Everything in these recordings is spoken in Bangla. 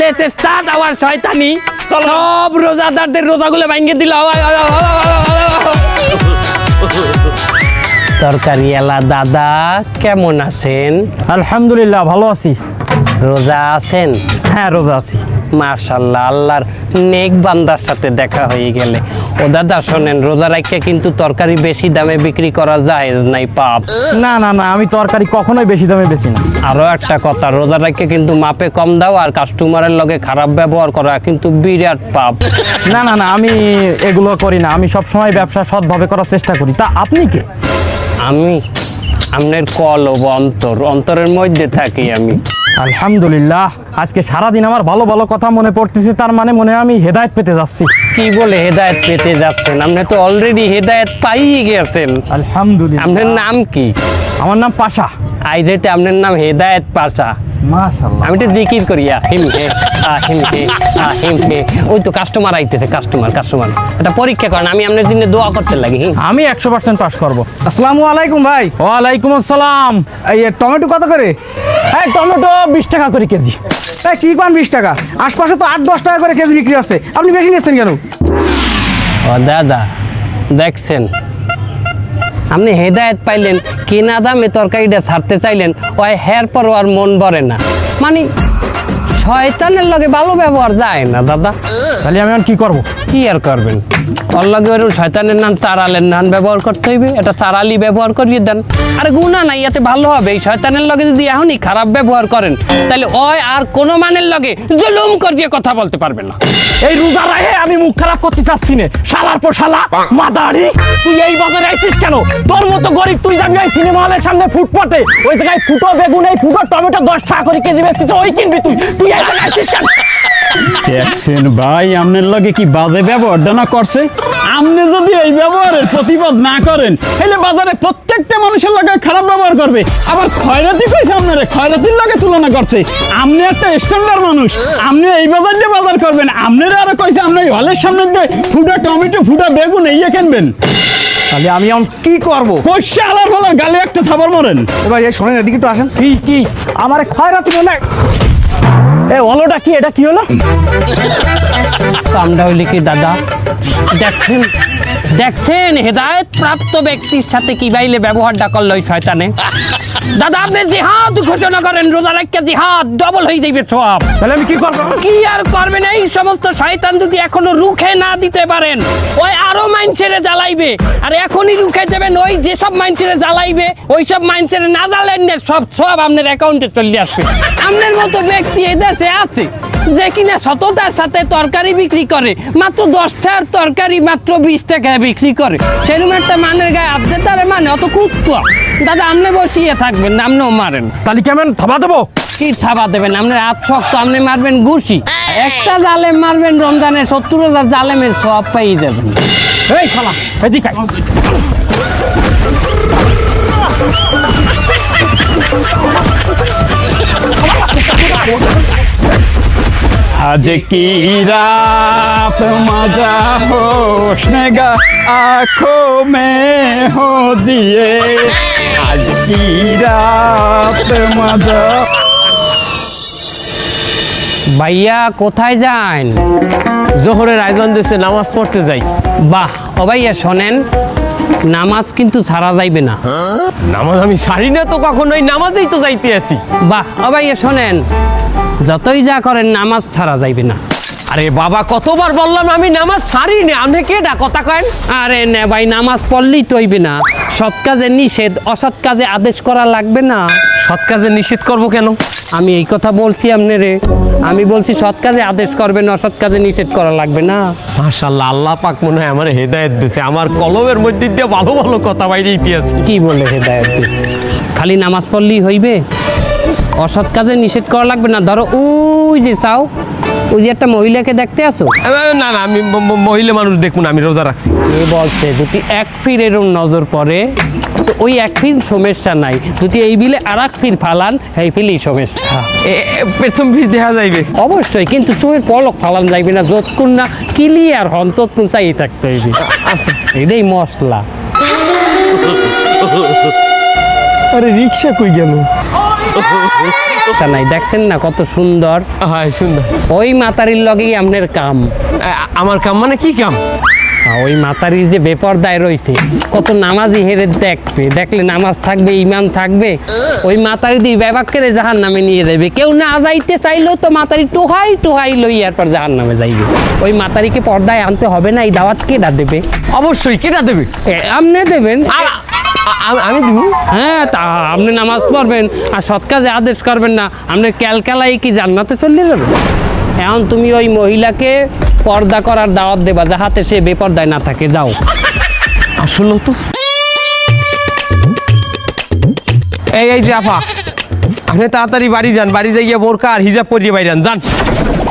লেচে স্টার্ট আওয়ার শয়তানি। সব রোজাদারদের রোজাগুলো ভাঙ্গে দিল। তরকারি এলা দাদা কেমন আছেন? আলহামদুলিল্লাহ ভালো আছি। রোজা আছেন? হ্যাঁ রোজা আছি। মাশাল্লাহ আল্লাহর নেক বান্দার সাথে দেখা হয়ে গেলে। ও দাদা শোনেন রোজা রাখিয়া কিন্তু তরকারি বেশি দামে বিক্রি করা যায় নাই পাপ। না না না আমি তরকারি কখনোই বেশি দামে বেশি না। আরও একটা কথা রোজা রাখিয়া কিন্তু মাপে কম দাও আর কাস্টমারের লগে খারাপ ব্যবহার করা কিন্তু বিরাট পাপ। না না না আমি এগুলো করি না আমি সব সময় ব্যবসা সৎভাবে করার চেষ্টা করি। তা আপনি কে? আমি আপনার কলব অন্তর অন্তরের মধ্যে থাকি আমি। আলহামদুলিল্লাহ। আজকে সারাদিন আমার ভালো ভালো কথা মনে পড়তেছে তার মানে মনে হয় আমি হেদায়েত পেতে যাচ্ছি। কি বলে হেদায়েত পেতে যাচ্ছেন? আপনি তো অলরেডি হেদায়েত পাইয়ে গেছেন। আলহামদুলিল্লাহ। আপনার নাম কি? আমার নাম পাশা। আই যেতে আপনার নাম হেদায়েত পাশা। মাশাআল্লাহ। আমি তো জিকির করি আহিম হে আহিম হে আহিম হে। ওই তো কাস্টমার আইতেছে কাস্টমার কাস্টমার এটা পরীক্ষা করেন আমি আপনার জন্য দোয়া করতে লাগি আমি একশো পার্সেন্ট পাস করব। আসসালামু আলাইকুম ভাই। ওয়ালাইকুম আসসালাম। এই টমেটো কত করে? এই টমেটো বিশ টাকা করে কেজি। এই কি পান বিশ টাকা? আশপাশে তো আট দশ টাকা করে কেজি বিক্রি হচ্ছে আপনি বেশি নিচ্ছেন কেন? ও দাদা দেখছেন আপনি হেদায়েত পাইলেন কিনা দামে তরকারিটা ছাড়তে চাইলেন ওই হের পর আর মন ভরে না। মানে শয়তানের লগে ভালো ব্যবহার যায় না, দাদা। তাহলে আমি কি করব? কি আর করবেন? ওর লগে ওরকম শয়তানের নাম চারালের নাম ব্যবহার করতে হইবে। এটা চারালি ব্যবহার করিয়ে দেন। আরে গুণা নাই, এতে ভালো হবে। এই শয়তানের লগে যদি এখনই খারাপ ব্যবহার করেন, তাহলে ওই আর কোনো মানের লগে জুলুম করিয়ে কথা বলতে পারবে না। এই রোজা রাহে আমি মুখ খারাপ করতে চাচ্ছি না। শালার পর শালা মাদারি, তুই এই বাজারে আইছিস কেন? তোর মতো গরিব, তুই যাবি ওই সিনেমা হলের সামনে ফুটপাতে? ওই জায়গায় ফুটো বেগুন, এই ফুটো টমেটো দশ টাকা করে কেজি বেচতিস ওই কিনবি তুই। তুই এই আইছিস কেন? দেখছেন ভাই আপনার লগে কি বাজে ব্যবহারটা না করছে? আপনি যদি এই ব্যবহারের প্রতিবাদ না করেন তাহলে বাজারে প্রত্যেকটা মানুষের লগে খারাপ ব্যবহার করবে। আবার খয়রাতি কইছে আপনারে খয়রাতির লগে তুলনা করছে। আপনি একটা স্ট্যান্ডার্ড মানুষ আপনি এই বাজার দিয়ে বাজার করবেন আপনারা আরও কইছে আপনি হলের সামনে দিয়ে ফুটা টমেটো ফুটা বেগুন এই কিনবেন। তাহলে আমি এখন কি করব? কষে আলার গালে একটা থাবার মরেন। এ ভাই এই শোনেন এদিকে একটু আসেন। কি কি? আমার খয়রাতি মনে এ অলোটা কি? এটা কি হলো? কামটা হইলে কি দাদা দেখছেন দেখছেন হেদায়ত প্রাপ্ত ব্যক্তির সাথে কি বাইলে ব্যবহারটা করল ওই শয়তানে? দাদা আপনি জিহাদ ঘোষণা করেন রোজা রাখকে জিহাদ ডবল হয়ে যাবে সব। তাহলে আমি কি করব? কি আর করবেন? এই সমস্ত শয়তান যদি এখনও রুখে না দিতে পারেন ওই আরও মাইনছেড়ে জ্বালাইবে। আর এখনই রুখে দেবেন ওই যেসব মাইনছেড়ে জ্বালাইবে ওই সব মাইনছেড়ে না জ্বালেন না সব সব আপনার অ্যাকাউন্টে চলে আসবে। আপনার মতো ব্যক্তি এদেশে আছে। যে কিনা সততার সাথে তরকারি বিক্রি করে মাত্র দশটার তরকারি মাত্র বিশ টাকায় বিক্রি করে। সেরকম একটা মানের গায়ে আপনি তারে মানে অত কুত্তা দাদা আপনি বসিয়ে থাকবেন আপনিও মারেন। তাহলে কেমন থাবা দেবো? কি থাবা দেবেন? আপনার হাত শক্ত আপনি মারবেন ঘুষি। একটা জালেম মারবেন রমজানে সত্তর হাজার জালেমের সব পাই যাবেন। এই শালা এদিকে আয়। আজ কি রাত মজা হোসনেগা আঁখো মে হো দিয়ে আজ কি রাত মজা? ভাইয়া কোথায় যান? জোহরের আয়োজন দিয়েছে নামাজ পড়তে যাই। বাহ ও ভাইয়া শোনেন নামাজ কিন্তু ছাড়া যাইবে না। হ্যাঁ? নামাজ আমি সারি না তো কখনোই নামাজেই তো যাইতে আছি। বাহ ও ভাইয়া শোনেন যতই যা করেন নামাজ ছাড়া যাইবে না। আরে বাবা কতবার বললাম আমি নামাজ সারি না আপনি কে ডা কথা কেন আরে নে ভাই নামাজ পড়লেই তৈবে না। সৎ কাজে নিষেধ অসৎ কাজে আদেশ করা লাগবে না। সৎ কাজে নিষেধ করব কেন? আমি এই কথা বলছি আপনি রে। আমি বলছি সৎ কাজে আদেশ করবেন অসৎ কাজে নিষেধ করা লাগবে না। মাশাল্লাহ আল্লাহ পাক মনে হয় আমার হেদায়েত দিয়েছে আমার কলমের মধ্যে দিয়ে ভালো ভালো কথা বাইরে ইতিহাস। কি বলে হেদায়ত দিছে? খালি নামাজ পড়লেই হইবে? অসৎ কাজে নিষেধ করা লাগবে না। ধরো ওই যে চাও ওই যে একটা মহিলাকে দেখতে আসো। না না আমি মহিলা মানুষ দেখুন আমি রোজা রাখছি। এ বলছে যদি এক ফির এরম নজর পড়ে তো ওই এক ফির সমস্যা নাই। যদি এই বিলে আর এক ফির ফালান এই ফিলই সমস্যা। প্রথম ভিড় দেখা যাইবে। অবশ্যই কিন্তু চোখের পলক ফালান যাইবে না যতক্ষণ না ক্লিয়ার হন ততক্ষণ চাই থাকতে হইবে। এটাই মশলা। আরে রিক্সা কই গেল? নাই দেখছেন না কত সুন্দর? হয় সুন্দর। ওই মাতারির লগেই আপনার কাম। আমার কাম মানে কি কাম? ওই মাতারির যে বেপরদায় রয়েছে কত নামাজি হেরে দেখবে দেখলে নামাজ থাকবে ইমান থাকবে ওই মাতারি দিয়ে ব্যবাক করে জাহান নামে নিয়ে যাবে কেউ না যাইতে চাইলেও তো মাতারি টোহাই টোহাই লইয়ার পর জাহান নামে যাইবে। ওই মাতারিকে পর্দায় আনতে হবে না এই দাওয়াত কেডা দেবে? অবশ্যই কেটা দেবে? আপনি দেবেন। আমি দিব? হ্যাঁ তা আপনি নামাজ পড়বেন আর সৎ কাজে আদেশ করবেন না। আপনি ক্যালকালাই কি জান্নাতে চলে যাবেন? এখন তুমি ওই মহিলাকে পর্দা করার দাওয়াত দেবা যাহাতে সে বেপর্দায় না থাকে যাও। আসলে তো। এই এই যে আফা আপনি তাড়াতাড়ি বাড়ি যান বাড়ি যাইয়া বোরকা আর হিজাব পরিয়ে বাইরে যান। যান।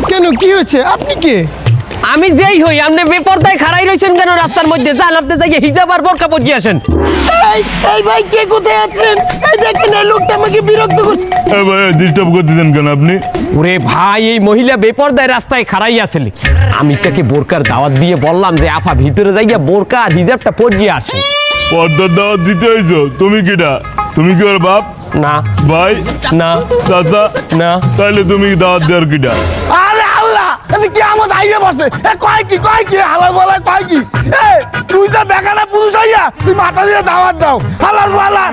কেন কি হয়েছে? আপনি কে? আমি যেই হই আপনি বেপরদায় খাড়াই রয়েছেন কেন রাস্তার মধ্যে? যান আপনি যাইয়া হিজাব আর বোরকা পরিয়ে আসেন। এই এই ভাই কে কোথায় আছেন? এই দেখেন এই লোকটা আমাকে বিরক্ত করছে। ভাই ডিস্টার্ব করতেছেন কেন আপনি? ওরে ভাই এই মহিলা বেপরদায় রাস্তায় খাড়াই আসলে। আমি তাকে বোরকার দাওয়াত দিয়ে বললাম যে আফা ভিতরে যাইয়া বোরকা আর হিজাবটা পরিয়ে আসেন পর্দার দাওয়াত দিতে হয়েছো তুমি কিটা? তুমি কি ওর বাপ? না। ভাই? না। চাচা? না। তাহলে তুমি দাওয়াত দেওয়ার কিটা? আরে কি আমার আইয়ে বসে? কয় কি কয় কি? হালাল বলা, কয় কি? এ, তুই যা বেগানা পুরুষ হইয়া, তুই মাথা দিয়ে দাওয়াত দাও। হালাল বলা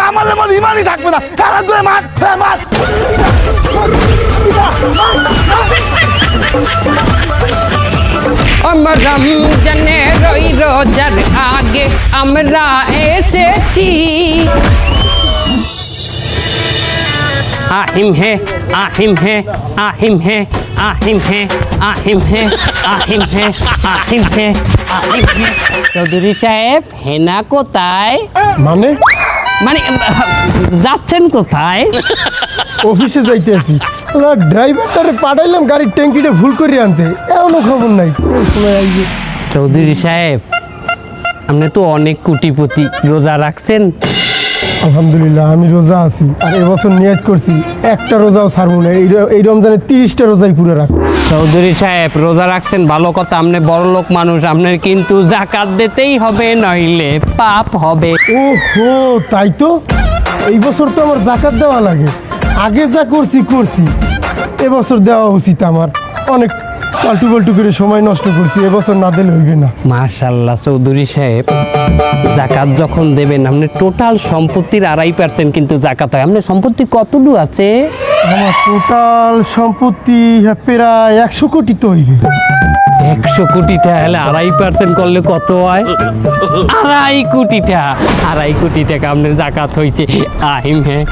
না মারলে মোর ইমানই থাকবে না। তুই মার মার। আমরা রই রোজার আগে আমরা এসেছি। আহিম হে আহিম হে আহিম হে আহিম হে আহিম হে আহিম হে আহিম হে আহিম হে। চৌধুরী সাহেব হেনা কোথায়? মানে? মানে যাচ্ছেন কোথায়? অফিসে যাইতে আছি। ড্রাইভারটারে পাঠাইলাম গাড়ির ট্যাঙ্কিটা ভুল করে আনতে। এমনও খবর নাই। চৌধুরী সাহেব আপনি তো অনেক কুটিপতি। রোজা রাখছেন? আলহামদুলিল্লাহ আমি রোজা আছি আর এবছর নিয়াজ করছি একটা রোজাও ছাড়বো না। এই রমজানে তিরিশটা রোজাই পুরো রাখব। চৌধুরী সাহেব রোজা রাখছেন ভালো কথা আপনি বড় লোক মানুষ আপনার কিন্তু জাকাত দিতেই হবে নইলে পাপ হবে। ও ওহো তাই তো? এই বছর তো আমার জাকাত দেওয়া লাগে। আগে যা করছি করছি। এবছর দেওয়া উচিত আমার। অনেক পাল্টু পাল্টু করে সময় নষ্ট করছি এবছর না দিলে হইবে না। মার্শাল্লাহ চৌধুরী সাহেব জাকাত যখন দেবেন আপনি টোটাল সম্পত্তির আড়াই পার্সেন্ট কিন্তু জাকাত হয়। আপনার সম্পত্তি কতটুকু আছে? আমার টোটাল সম্পত্তি প্রায় একশো কোটি তো হইবে। একশো কোটি টাকা হলে আড়াই পার্সেন্ট করলে কত হয়? আড়াই কোটি টাকা আড়াই কোটি টাকা আপনার জাকাত হয়েছে আহিম হ্যাঁ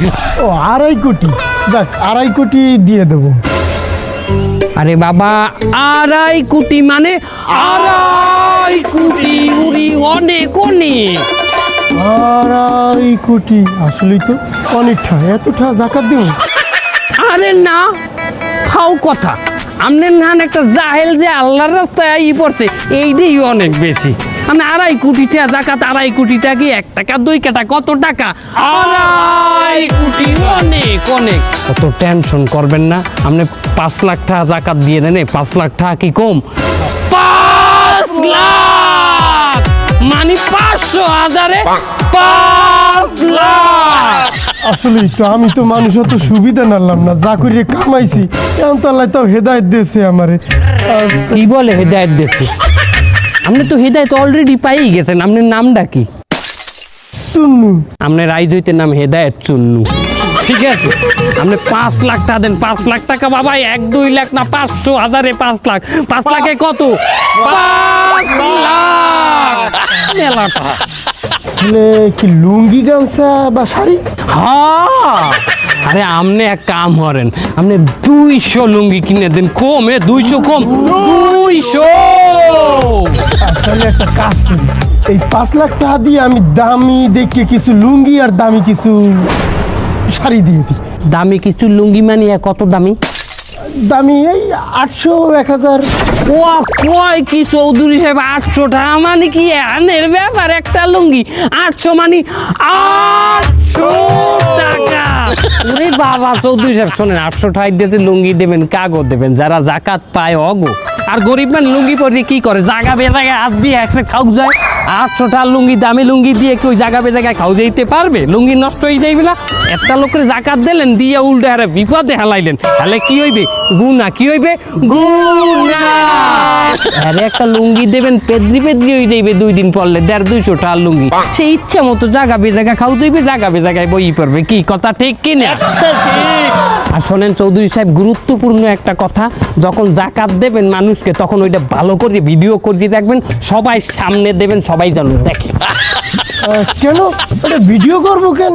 ও আড়াই কোটি। যাক আড়াই কোটি দিয়ে দেবো। আরে বাবা আড়াই কোটি মানে আড়াই কোটি উড়ি অনেক অনেক আড়াই কোটি আসলেই তো অনেকটা এতটা জাকাত দেবো আরে না খাও কথা। আমনে না একটা জাহেল যে আল্লাহর রাস্তায় ই পড়ছে এইটাই অনেক বেশি। মানে আড়াই কোটি টাকা জাকাত আড়াই কোটি টাকা কি এক টাকা দুই কাটা কত টাকা? আড়াই কোটি অনেক অনেক। কত টেনশন করবেন না আপনি পাঁচ লাখ টাকা জাকাত দিয়ে দেন পাঁচ লাখ টাকা কি কম? পাঁচ লাখ! মানে পাঁচশো হাজারে পাঁচ লাখ! আসলেই তো আমি তো মানুষ অত সুবিধা নালাম না যা করিয়ে কামাইছি এখন তো আল্লাহ তাও হেদায়ত দিয়েছে আমারে। কি বলে হেদায়ত দেশে আপনি তো হেদায়ত অলরেডি পাই গেছেন। আপনার নামটা কি? চুন্নু। আপনার রাইজ হইতে নাম হেদায়ত চুন্নু। ঠিক আছে? আপনি পাঁচ লাখ টাকা দেন। পাঁচ লাখ টাকা বাবা এক দুই লাখ না পাঁচশো হাজারে পাঁচ লাখ। পাঁচ লাখে কত? পাঁচ লাখ। মেলা টাকা। তাহলে কি লুঙ্গি গামছা বা শাড়ি? হ্যাঁ। আরে আপনি এক কাম করেন। আপনি দুইশো লুঙ্গি কিনে দেন। কম এ দুইশো কম। দুইশো। তাহলে একটা কাজ করি এই পাঁচ লাখ টাকা দিয়ে আমি দামি দেখে কিছু লুঙ্গি আর দামি কিছু শাড়ি দিয়ে দিই। দামি কিছু লুঙ্গি মানিয়ে কত দামি? দামি এই আটশো এক হাজার। ও কয় কি চৌধুরী সাহেব আটশো টাকা মানে কি আনের ব্যাপার একটা লুঙ্গি? আটশো মানে আটশো টাকা। ওরে বাবা চৌধুরী সাহেব শোনেন আটশো টাকা দিতে লুঙ্গি দেবেন কাগজ দেবেন যারা জাকাত পায় অগো। আর গরিব মান লুঙ্গি পরে কি করে? জাগা বে জায়গায় হাত দিয়ে একসাথে খাও যায়। আটশো টাকার লুঙ্গি, দামি লুঙ্গি দিয়ে কেউ জাগা বে জায়গায় খাও যাইতে পারবে? লুঙ্গি নষ্ট হয়ে যাইবে না? একটা লোকের জাকাত দিলেন, দিয়ে উল্টে আরে বিপদে হেলাইলেন। তাহলে কি হইবে? গুনা কি হইবে? গুনা আরে একটা লুঙ্গি দেবেন, পেদ্রি পেদ্রি হয়ে যাইবে দুই দিন পরলে, দেড় দুইশো টাকার লুঙ্গি। সে ইচ্ছা মতো জাগা বে জায়গা খাও যাইবে জাগা বে জায়গায় বই পড়বে। কি, কথা ঠিক কি না? আর শোনেন চৌধুরী সাহেব গুরুত্বপূর্ণ একটা কথা যখন জাকাত দেবেন মানুষকে তখন ওইটা ভালো করে ভিডিও করে দেখবেন সবাই সামনে দেবেন সবাই যেন দেখে। কেন? এটা ভিডিও করব কেন?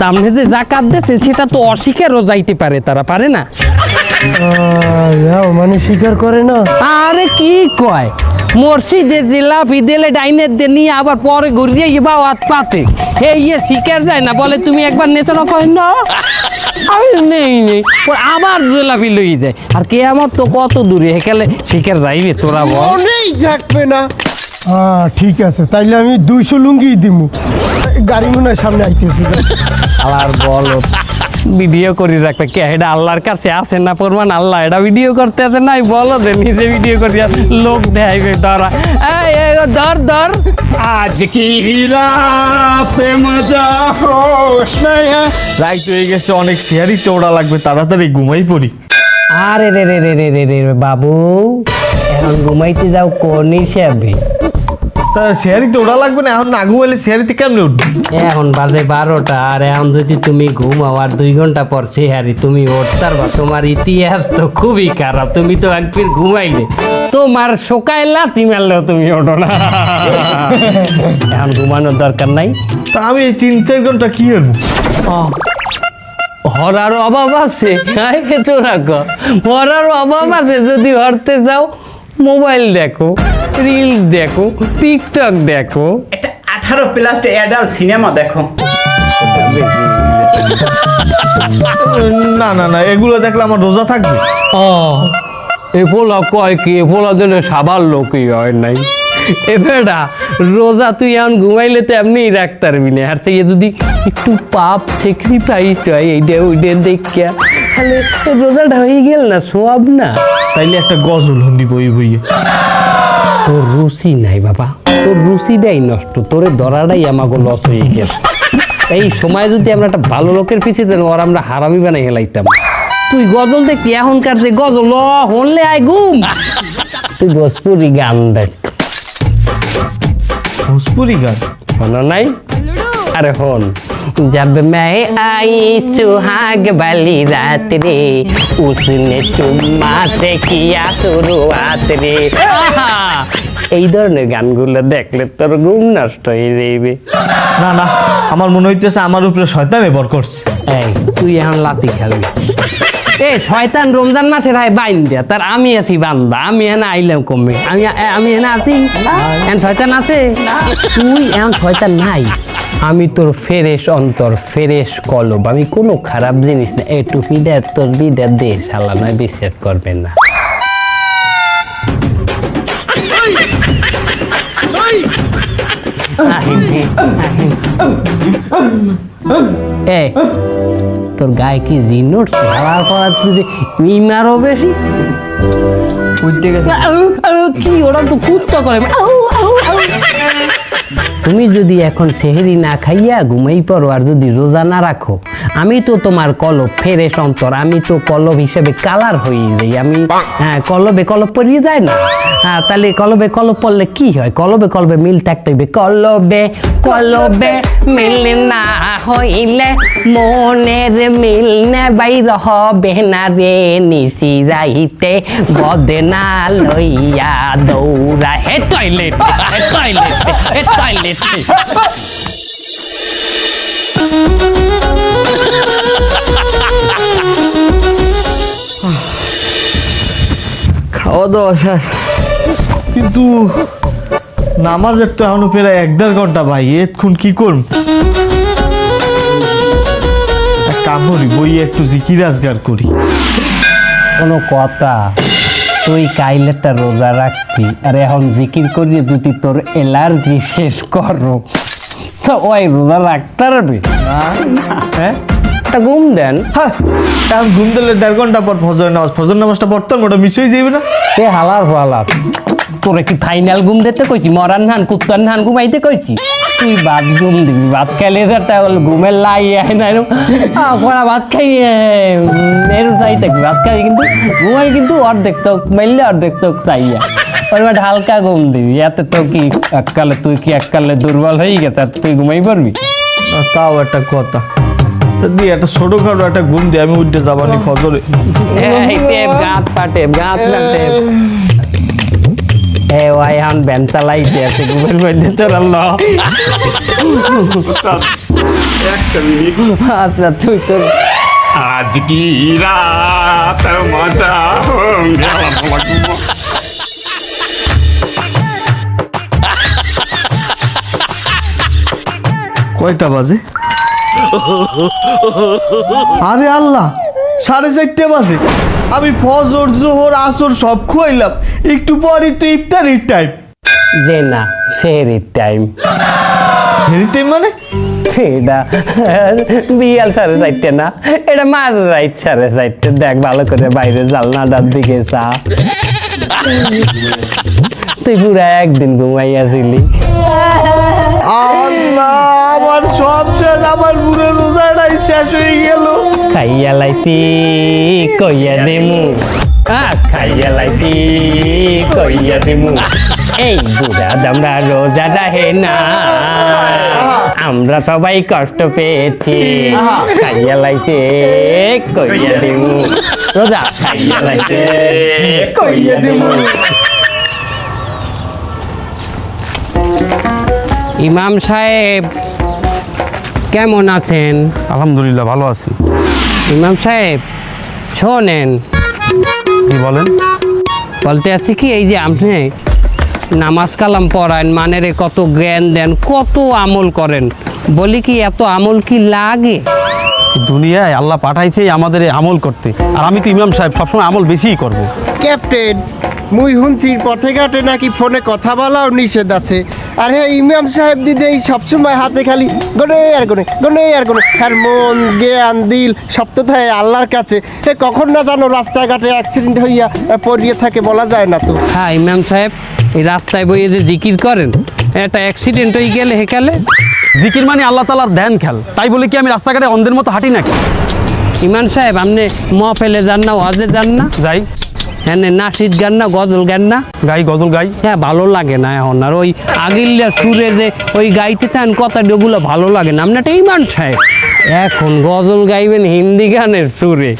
সামনে যে জাকাত দিচ্ছে সেটা তো অস্বীকারও যাইতে পারে তারা পারে না। মানে স্বীকার করে না। আরে কি কয়? মসজিদে দিলা বিদেলে ডাইনের দিয়ে নিয়ে আবার পরে ঘুরিয়ে ইবা হাত পাতে। হে ইয়ে শিকার যায় না বলে তুমি একবার নেচানো কয় না। আমি নেই নেই। পর আবার জেলাপি লই যায়। আর কে আমার তো কত দূরে হেকালে শিকার যাইবে তোরা বল। মনেই থাকবে না। হ্যাঁ ঠিক আছে তাইলে আমি দুইশো লুঙ্গি দিমু। গাড়ি মনে হয় সামনে আইতেছি। আর বলো। ভিডিও করি রাখবে। কে এটা আল্লাহর কাছে আসে না পরমান আল্লাহ এটা ভিডিও করতে আছে নাই? বলো যে নিজে ভিডিও করতে লোক দেখাইবে ধরা। ধর ধর। আজ কি রাইট হয়ে গেছে অনেক শেয়ারই চৌড়া লাগবে তাড়াতাড়ি ঘুমাই পড়ি। আরে রে রে রে রে রে রে বাবু এখন ঘুমাইতে যাও কোন হিসাবে? তা শেয়ারই তো ওরা লাগবে না এখন না ঘুমাইলে শেয়ারিতে কেমনে উঠবে? এখন বাজে বারোটা আর এখন যদি তুমি ঘুমাও আর দুই ঘণ্টা পর সেহারি তুমি উঠতার বা তোমার ইতিহাস তো খুবই খারাপ তুমি তো একদিন ঘুমাইলে। তোমার শোকায় লাথি মারলেও তুমি ওঠো না। এখন ঘুমানোর দরকার নাই। তা আমি এই তিন চার ঘণ্টা কি করব? হরার অভাব আছে। হাই তোরা ক হরার অভাব আছে যদি হরতে যাও মোবাইল দেখো। রিল দেখো টিকটক দেখো। একটা আঠারো প্লাস অ্যাডাল্ট সিনেমা দেখো। না না না এগুলো দেখলে আমার রোজা থাকবে। ও এ পোলা কয় কি এ পোলা দিলে সাবার লোকই হয় নাই। এ বেটা রোজা তুই এখন ঘুমাইলে তো এমনি রাখতে পারবি না। আর সেই যদি একটু পাপ স্যাক্রিফাইস হয় এইটা ওইটা দেখিয়া তাহলে রোজাটা হয়ে গেল না সোয়াব না। তাইলে একটা গজল হন্দি বই বইয়ে। তোর রুচি নাই বাবা তোর রুচিটাই নষ্ট তোরে ধরাটাই আমাকে লস হয়ে গেছে এই সময় যদি আমরা একটা ভালো লোকের পিছিয়ে দেন ওর আমরা হারামি বানাই হেলাইতাম তুই গজল দেখবি এখনকার যে গজল ল, হনলে আয় ঘুম তুই ভোজপুরি গান দেখ ভোজপুরি গান শোনো নাই अरे होन जब मैं आई सुहाग वाली रात रे उसने चुम्मा से किया शुरुआत रे আহা! এই ধরনের গানগুলো দেখলে তোর ঘুম নষ্ট হয়ে যাইবে। না না আমার মনে হইতেছে আমার উপরে শয়তান বর করছে। এই তুই এখন লাতি খেলবি। এ শয়তান রমজান মাসে রায় বাইন দিয়া তার আমি আছি বান্দা আমি এখানে আইলাম কমবে আমি আমি এখানে আছি এখন শয়তান আছে? তুই এখন শয়তান নাই। আমি তোর ফেরেশ অন্তর ফেরেশ কলব। আমি কোনো খারাপ জিনিস না এই টুপি দেয় তোর বিদের দে শালা নয় বিশ্বাস করবেন না। এই তোর গায়ে কি জিন উঠছে? পর তুই ইমারও বেশি? উঠতে গেছে। কি ওরা তো কুত্তা করে। তুমি যদি এখন সেহেরি না খাইয়া ঘুমাই পড়ো আর যদি রোজা না রাখো আমি তো তোমার কলব ফেরে অন্তর আমি তো কলব হিসেবে কালার হয়ে যাই আমি হ্যাঁ কলবে কলব পরিয়ে যায় না? হ্যাঁ তাহলে কলবে কলব পড়লে কি হয়? কলবে কলবে মিল থাকতে হবে কলবে কলবে মিল না হইলে মনের মিল নে বাইর হবে না রে নিশি যাইতে বদনা লইয়া দৌড়া। হে টয়লেট হে টয়লেট হে টয়লেট খাওয়া দাওয়া শেষ। কিন্তু নামাজের তো এখনও প্রায় এক দেড় ঘণ্টা ভাই এক্ষুন কি করব? এক কাম করি বই একটু জিকির আজগার করি। কোনো কথা। তুই কাইলেটা রোজা রাখবি আর এখন জিকির করিয়ে যদি তোর এলার্জি শেষ করো। তো ওই রোজা রাখতে পারবি? হ্যাঁ? একটা ঘুম দেন। হ্যাঁ। ঘুম দিলে দেড় ঘণ্টা পর ফজর নামাজ। ফজর নামাজটা পড়তাম ওটা মিস হয়ে যাবে না। এ হালার হালার তোরে কি ফাইনাল ঘুম দিতে কইছি? মরান ধান কুত্তান ধান ঘুমাইতে কইছি? তুই ভাত ঘুম দিবি ভাত খাইলে যেটা হল ঘুমের লাই আয় না পড়া ভাত খাই এরম চাই থাকবি ভাত খাই কিন্তু ঘুমাই কিন্তু অর্ধেক চোখ মাইলে অর্ধেক চোখ চাইয়া। ওর হালকা ঘুম দিবি এতে তো কি এককালে তুই কি এককালে দুর্বল হয়ে গেছে আর তুই ঘুমাই পারবি? তাও একটা কথা। দিয়ে একটা ছোটখাটো একটা ঘুম দিয়ে আমি উঠতে যাবানি টেপ গাত পা টেপ গাত না এ ওয়াই হান ব্যান চালাইছে আছে ঘুমের মধ্যে তোর ল আচ্ছা তুই তোর আজ কি রাত? মজা কয়টা বাজে? আরে আল্লাহ সাড়ে চারটে বাজে। আমি ফজর জোহর আসর সব খুয়াইলাম। একটু পর একটু ইফতারির টাইম যে না সেহরির টাইম হেরি টাইম মানে? এটা বিয়াল সাড়ে চারটে না এটা মাঝ রাইট সাড়ে চারটে। দেখ ভালো করে বাইরে জালনাটার দিকে চা তুই পুরা একদিন ঘুমাইয়াছিলি আল্লাহ আমার সব শেষ আমার পুরো রোজাটাই শেষ হয়ে গেল। খাইয়া লাইছি কইয়া দিমু। খাইয়া লাইছি কইয়া দিমু এই বুড়া দামরা রোজা রাহে না। আমরা সবাই কষ্ট পেয়েছি। খাইয়া লাইছে কইয়া দিমু রোজা খাইয়া লাইছে কইয়া দিমু ইমাম সাহেব কেমন আছেন? আলহামদুলিল্লাহ ভালো আছি। ইমাম সাহেব শোনেন। কি বলেন। বলতে আছি কি এই যে আপনি নামাজ কালাম পড়ায়ন মানে রে কত জ্ঞান দেন কত আমল করেন। বলি কি এত আমল কি লাগে? দুনিয়ায় আল্লাহ পাঠাইছে আমাদের আমল করতে। আর আমি তো ইমাম সাহেব সবসময় আমল বেশিই করব। ক্যাপ্টেন মুই শুনছি পথে ঘাটে নাকি ফোনে কথা বলাও নিষেধ আছে। আর হ্যাঁ ইমাম সাহেব দিদি এই সবসময় হাতে খালি গনে আর গনে গনে আর গনে। আর মন জ্ঞান দিল সব তো থাকে আল্লাহর কাছে। এ কখন না জানো রাস্তাঘাটে অ্যাক্সিডেন্ট হইয়া পড়িয়ে থাকে বলা যায় না তো। হ্যাঁ ইমাম সাহেব এই রাস্তায় বইয়ে যে জিকির করেন একটা অ্যাক্সিডেন্ট হয়ে গেলে হেকালে জিকির মানে আল্লাহ তালার ধ্যান খেল। তাই বলে কি আমি রাস্তাঘাটে অন্ধের মতো হাঁটি নাকি? ইমাম সাহেব আপনি ম ফেলে যান না ওয়াজে যান না? যাই। হ্যাঁ নাসিদ গান না গজল গান না। গাই গজল গাই। হ্যাঁ ভালো লাগে না এখন। আর ওই আগিল্লা সুরে যে ওই গাইতে থান কথা ওগুলো ভালো লাগে না। আপনার এই মান সাহেব। এখন গজল গাইবেন হিন্দি গানের সুরে।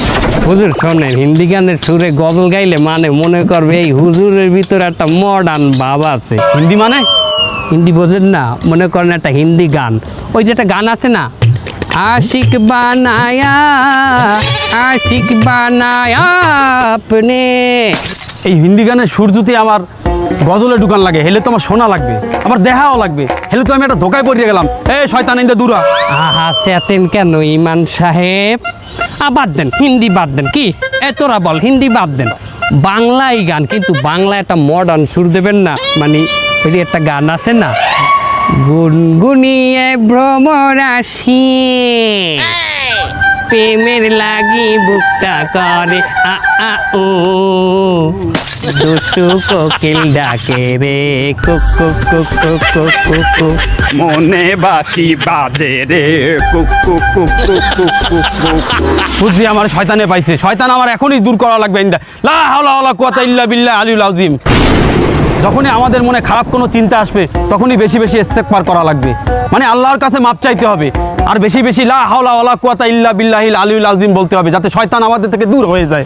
হুজুর শোনেন হিন্দি গানের সুরে গজল গাইলে মানে মনে করবে এই হুজুরের ভিতরে একটা মডার্ন ভাব আছে। হিন্দি মানে? হিন্দি বোঝেন না মনে করেন একটা হিন্দি গান। ওই যে একটা গান আছে না আশিক বানায়া আশিক বানায়া আপনে এই হিন্দি গানের সুর যদি আমার গজলে ঢুকান লাগে হেলে তো আমার শোনা লাগবে আমার দেখাও লাগবে হেলে তো আমি একটা ধোকায় পড়িয়ে গেলাম। এ শয়তান ইন্দা দূরা। আহা চেতেন কেন ইমান সাহেব? আ বাদ দেন হিন্দি বাদ দেন কি? এ তোরা বল হিন্দি বাদ দেন। বাংলাই গান কিন্তু বাংলা একটা মডার্ন সুর দেবেন না। মানে ওই যে একটা গান আছে না গুনগুনিয়ে ভ্রমরাশি প্রেমের লাগি বুকটা করে আ আ ও দুষ্টু কোকিল ডাকে রে কুক কুক কুক কুক কুক কুক কুক মনে বাসি বাজে রে কুক কুক কুক কুক কুক কুক কুক বুঝছি আমার শয়তানে পাইছে শয়তান আমার এখনই দূর করা লাগবে ইন্দা লা হাওলা ওয়ালা কুওয়াতা ইল্লা বিল্লাহ আলিউল আযীম যখনই আমাদের মনে খারাপ কোনো চিন্তা আসবে, তখনই বেশি বেশি ইস্তেগফার করা লাগবে। মানে আল্লাহর কাছে মাপ চাইতে হবে। আর বেশি বেশি লা হাওলা ওলা কুয়াতা ইল্লা বিল্লাহিল আলিউল আজিম বলতে হবে, যাতে শয়তান আমাদের থেকে দূর হয়ে যায়।